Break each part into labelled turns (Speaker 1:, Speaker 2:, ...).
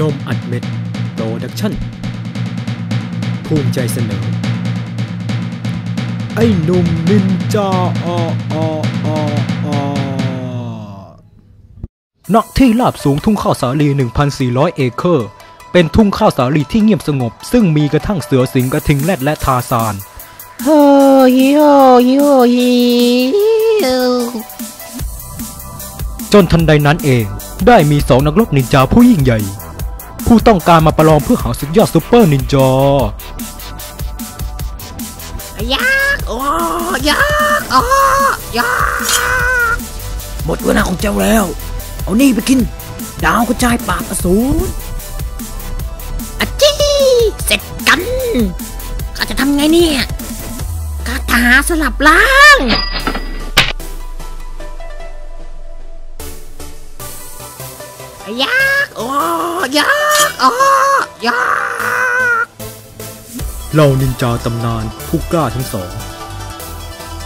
Speaker 1: นมอัดเม็ดโปรดักชั่น ภูมิใจเสนอ ไอ้หนุ่มนินจาออออออณที่ราบสูงทุ่งข้าวสาลี 1,400 เอเคอร์ เป็นทุ่งข้าวสาลีที่เงียบสงบ ซึ่งมีกระทั่งเสือสิงกระทิงแรดและทาซาน
Speaker 2: โอ้ยโอ้ยโอ้ย
Speaker 1: จนทันใดนั้นเองได้มีสองนักรบนินจาผู้ยิ่งใหญ่ ผู้ต้องการมาประลองเพื่อหาสุดยอดซูเปอร์นินจา
Speaker 2: ยักษ์โอ้ยักษ์โอ้ยัก
Speaker 3: หมดเวลาของเจ้าแล้ว เอานี่ไปกิน ดาวกระจายปราบอสูร
Speaker 2: อะจี้เสร็จกันข้าจะทำไงเนี่ยคาถาสลับล่างยักษ์โอ้ยัก อ้ยัก
Speaker 1: เหล่านินจาตำนานผู้กล้าทั้งสอง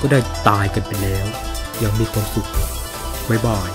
Speaker 1: ก็ได้ตายกันไปแล้ว ยังมีความสุข บ๊ายบาย